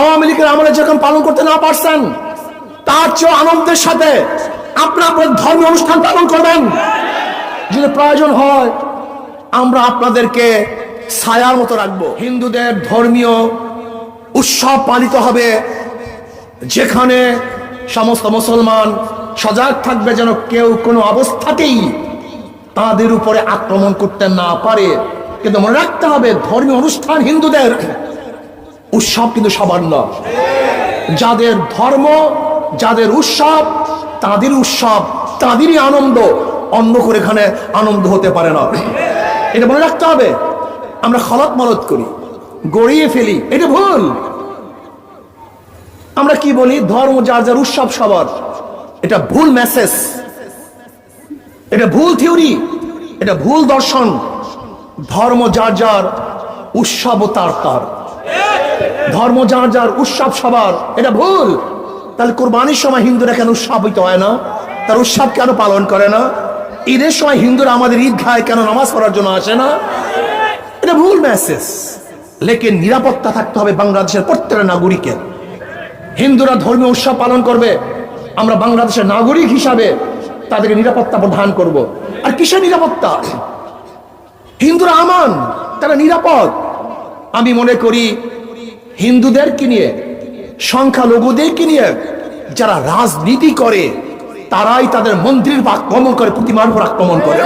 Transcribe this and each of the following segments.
আওয়ামী লীগের আমলে যখন পালন করতে না পারছেন, তার চেয়ে আনন্দের সাথে আপনার আপনার ধর্মীয় অনুষ্ঠান পালন করবেন। যদি প্রয়োজন হয়, আমরা আপনাদেরকে ছায়ার মতো রাখব। হিন্দুদের ধর্মীয় উৎসব পালিত হবে, যেখানে সমস্ত মুসলমান সজাগ থাকবে যেন কেউ কোনো অবস্থাতেই তাদের উপরে আক্রমণ করতে না পারে। কিন্তু মনে রাখতে হবে, ধর্মীয় অনুষ্ঠান হিন্দুদের উৎসব কিন্তু সবার নয়। যাদের ধর্ম, যাদের উৎসব, তাদের উৎসব, তাদেরই আনন্দ। অন্য করে এখানে আনন্দ হতে পারে না। এটা মনে রাখতে হবে। আমরা খলত মলত করি, গড়িয়ে ফেলি। এটা ভুল। আমরা কি বলি? ধর্ম, যার যার উৎসব সবার। এটা ভুল মেসেজ এটা ভুল থিওরি এটা ভুল দর্শন। ধর্ম, যার যার উৎসব তার তার। ধর্ম যার যার, উৎসব সবার, এটা ভুল। তাহলে কোরবানির সময় হিন্দুরা কেন উৎসাহিত হয় না? তার উৎসব কেন পালন করে না? ঈদের সময় হিন্দুরা আমাদের ঈদ খায় কেন নামাজ পড়ার জন্য আসে না? এটা ভুল মেসেজ লেকিন নিরাপত্তা থাকতে হবে বাংলাদেশের প্রত্যেকটা নাগরিকের। হিন্দুরা ধর্মীয় উৎসব পালন করবে, আমরা বাংলাদেশের নাগরিক হিসাবে তাদেরকে নিরাপত্তা প্রদান করব। আর কিসের নিরাপত্তা? হিন্দুরা আমান, তারা নিরাপদ। আমি মনে করি হিন্দুদেরকে নিয়ে, সংখ্যালঘুদেরকে নিয়ে যারা রাজনীতি করে, তারাই তাদের মন্ত্রীর আক্রমণ করে, প্রতিমার উপর আক্রমণ করে।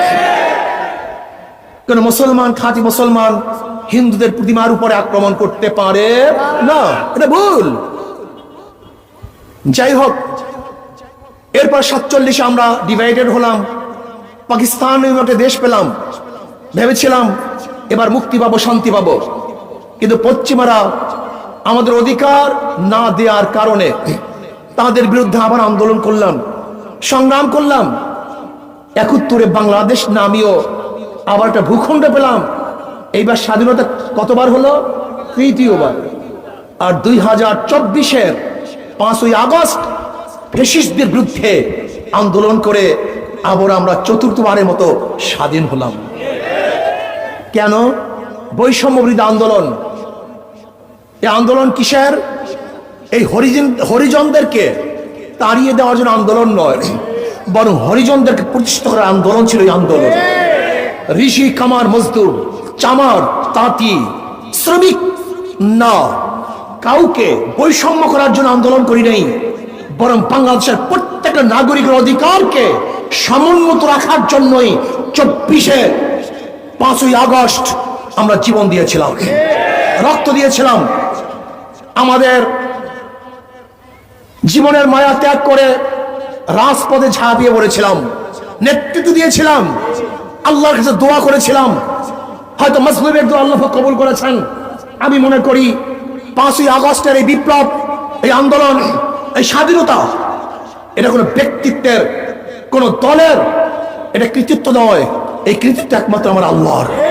কোন মুসলমান, খাঁটি মুসলমান হিন্দুদের প্রতিমার উপরে আক্রমণ করতে পারে? না, এটা ভুল। যাই হোক, এরপর সাতচল্লিশে আমরা ডিভাইডেড হলাম। পাকিস্তান দেশ পেলাম। ভেবেছিলাম এবার মুক্তি পাবো, শান্তি পাবো। কিন্তু পশ্চিমারা আমাদের অধিকার না দেওয়ার কারণে তাদের বিরুদ্ধে আবার আন্দোলন করলাম, সংগ্রাম করলাম। একুত্তরে বাংলাদেশ নামিও আবার একটা ভূখণ্ড পেলাম। এইবার স্বাধীনতা কতবার হলো? তৃতীয়বার। আর দুই হাজার চব্বিশের পাঁচই আগস্ট ফেসিস্টদের বিরুদ্ধে আন্দোলন করে আবার আমরা চতুর্থবারের মতো স্বাধীন হলাম। কেন? বৈষম্য বিরোধী আন্দোলন এই আন্দোলন কিসের? এই হরিজন, হরিজনদেরকে তাড়িয়ে দেওয়ার জন্য আন্দোলন নয়, বরং হরিজনদেরকে প্রতিষ্ঠিত করার আন্দোলন ছিল এই আন্দোলন। ঋষি, কামার, মজদুর, চামার, তাঁতি, শ্রমিক না, কাউকে বৈষম্য করার জন্য আন্দোলন করি নাই, বরং বাংলাদেশের প্রত্যেকটা নাগরিকের অধিকারকে সমুন্নত রাখার জন্যই চব্বিশে পাঁচই আগস্ট আমরা জীবন দিয়েছিলাম। রক্ত দিয়েছিলাম। আমাদের জীবনের মায়া ত্যাগ করে রাজপথে ঝাঁপিয়ে পড়েছিলাম। নেতৃত্ব দিয়েছিলাম। আল্লাহর কাছে দোয়া করেছিলাম। হয়তো মসলিমের দোয়া আল্লাহ কবুল করেছেন। আমি মনে করি পাঁচই আগস্টের এই বিপ্লব, এই আন্দোলন, এই স্বাধীনতা, এটা কোনো ব্যক্তিত্বের, কোন দলের, এটা কৃতিত্ব নয়। এই কৃতিত্ব একমাত্র আমার আল্লাহর।